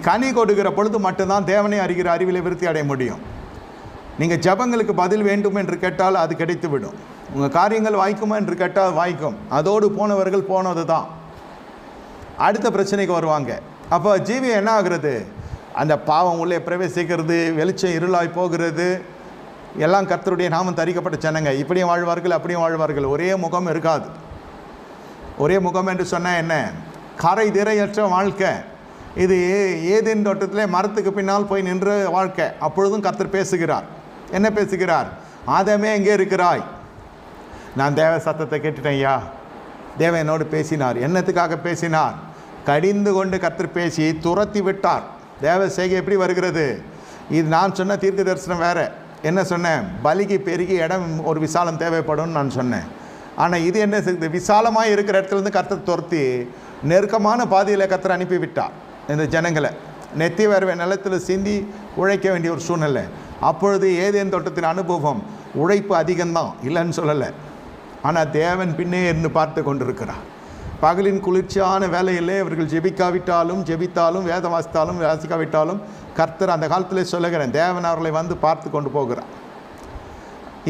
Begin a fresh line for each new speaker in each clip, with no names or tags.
கனி கொடுக்கிற பொழுது மட்டும்தான் தேவனை அறிகிற அறிவிலை விருத்தி அடைய முடியும். நீங்கள் ஜபங்களுக்கு பதில் வேண்டும் என்று கேட்டால் அது கிடைத்துவிடும். உங்கள் காரியங்கள் வாய்க்குமா என்று கேட்டால் வாய்க்கும். அதோடு போனவர்கள் போனது தான் அடுத்த பிரச்சனைக்கு வருவாங்க. அப்போ ஜீவியம் என்ன ஆகுறது? அந்த பாவம் உள்ளே பிரவேசிக்கிறது வெளிச்சம் இருளாய் போகிறது. எல்லாம் கர்த்தருடைய நாமம் தரிக்கப்பட்ட ஜனங்க. இப்படியும் வாழ்வார்கள் அப்படியும் வாழ்வார்கள். ஒரே முகம் இருக்காது. ஒரே முகம் என்று சொன்னால் என்ன? கரை திரையற்ற வாழ்க்கை. இது ஏதேன் தோட்டத்திலே மரத்துக்கு பின்னால் போய் நின்ற வாழ்க்கை. அப்பொழுதும் கத்தர் பேசுகிறார். என்ன பேசுகிறார்? ஆதமே எங்கே இருக்கிறாய்? நான் தேவ சத்தத்தை கேட்டுட்டேன் ஐயா. தேவன் என்னோடு பேசினார். என்னத்துக்காக பேசினார்? கடிந்து கொண்டு கத்தர் பேசி துரத்தி விட்டார். தேவ செய்கை எப்படி வருகிறது? இது நான் சொன்ன தீர்க்க தரிசனம் வேறு. என்ன சொன்னேன்? பலிக்கு பெருகி இடம் ஒரு விசாலம் தேவைப்படும்னு நான் சொன்னேன். ஆனால் இது என்ன விசாலமாக இருக்கிற இடத்துல இருந்து துரத்தி நெருக்கமான பாதையில் கர்த்தர் அனுப்பி விட்டார் இந்த ஜனங்களை நெத்தி வரவே நிலத்தில் சிந்தி உழைக்க வேண்டிய ஒரு சூழ்நிலை. அப்பொழுது ஏதேன் தோட்டத்தின் அனுபவம் உழைப்பு அதிகம்தான் இல்லைன்னு சொல்லலை. ஆனால் தேவன் பின்னே இருந்து பார்த்து கொண்டிருக்கிறார். பகலின் குளிர்ச்சியான வேலையிலே இவர்கள் ஜெபிக்காவிட்டாலும் ஜெபித்தாலும் வேதம் வாசித்தாலும் வாசிக்காவிட்டாலும் கர்த்தர் அந்த காலத்தில் சொல்லுகிறேன் தேவன் அவர்களை வந்து பார்த்து கொண்டு போகிறார்.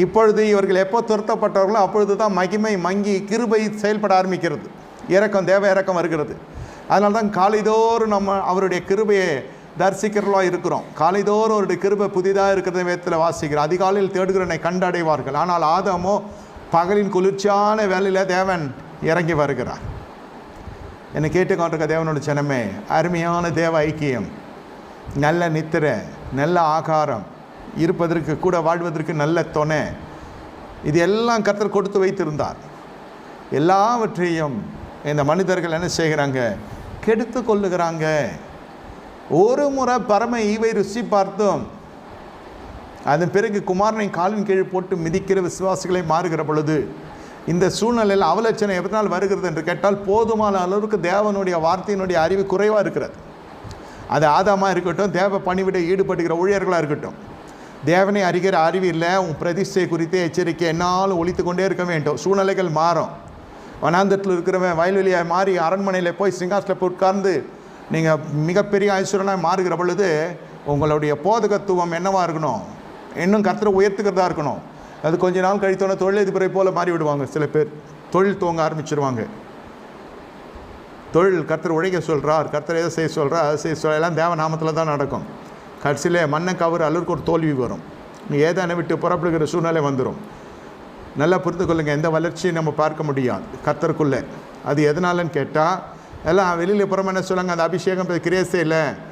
இப்பொழுது இவர்கள் எப்போ துரத்தப்பட்டவர்களோ அப்பொழுது தான் மகிமை மங்கி கிருபை செயல்பட ஆரம்பிக்கிறது. இறக்கம் தேவ இறக்கம் வருகிறது. அதனால தான் காலைதோறும் நம்ம அவருடைய கிருபையை தரிசிக்கிறவர்களாக இருக்கிறோம். காலைதோறும் அவருடைய கிருபை புதிதாக இருக்கிறத விதத்தில் வாசிக்கிறோம். அதிகாலையில் தேடுகிறனை கண்டடைவார்கள். ஆனால் ஆதமோ பகலின் குளிர்ச்சியான வேலையில் தேவன் இறங்கி வருகிறார். என்னை கேட்டுக்கொண்டிருக்க தேவனோட ஜனமே அருமையான தேவ ஐக்கியம் நல்ல நித்திரை நல்ல ஆகாரம் இருப்பதற்கு கூட வாழ்வதற்கு நல்ல துணை இது எல்லாம் கத்தர் கொடுத்து வைத்திருந்தார். எல்லாவற்றையும் இந்த மனிதர்கள் என்ன செய்கிறாங்க? கெடுத்து கொள்ளுகிறாங்க ஒரு முறை பரம ஈவை ருசி பார்த்தோம் அதன் பிறகு குமாரனை காலின் கீழ் போட்டு மிதிக்கிற விசுவாசிகளை மாறுகிற பொழுது இந்த சூழ்நிலையில் அவலட்சணை எதனால் வருகிறது என்று கேட்டால் போதுமான அளவுக்கு தேவனுடைய வார்த்தையினுடைய அறிவு குறைவாக இருக்கிறது. அது ஆதாமாக இருக்கட்டும் தேவ பணிவிட ஈடுபடுகிற ஊழியர்களாக இருக்கட்டும். தேவனை அறிகிற அறிவு இல்லை உன் பிரதிஷ்டை குறித்து எச்சரிக்கை என்னாலும் ஒழித்து கொண்டே இருக்க வேண்டும். சூழ்நிலைகள் மாறும். வனாந்தத்தில் இருக்கிறவன் வயல்வெளியாக மாறி அரண்மனையில் போய் சிங்காசத்தில் போய் உட்கார்ந்து நீங்கள் மிகப்பெரிய ஐஸ்வரனாக மாறுகிற பொழுது உங்களுடைய போதகத்துவம் என்னவாக இருக்கணும்? இன்னும் கர்த்தரை உயர்த்துக்கிறதா இருக்கணும்? அது கொஞ்ச நாள் கழித்தோன்னே தொழிலதிபரை போல மாறி விடுவாங்க சில பேர் தொழில் துவங்க ஆரம்பிச்சிருவாங்க. தொழில் கர்த்தர் உழைக்க சொல்கிறார் கர்த்தர் எதை செய்ய சொல்கிறார் அதை செய்ய சொல்கிற எல்லாம் தேவ நாமத்தில் தான் நடக்கும். கடைசியில் மண்ணை கவர் அல்லருக்கு ஒரு தோல்வி வரும். ஏதான விட்டு புறப்படுகிற சூழ்நிலை வந்துடும் நல்லா புரிந்து கொள்ளுங்கள் எந்த வளர்ச்சியும் நம்ம பார்க்க முடியாது கத்தருக்குள்ளே அது எதனாலன்னு கேட்டால் எல்லாம் வெளியில் புறமா என்ன சொல்லுவாங்க அந்த அபிஷேகம் கிரேசே இல்லை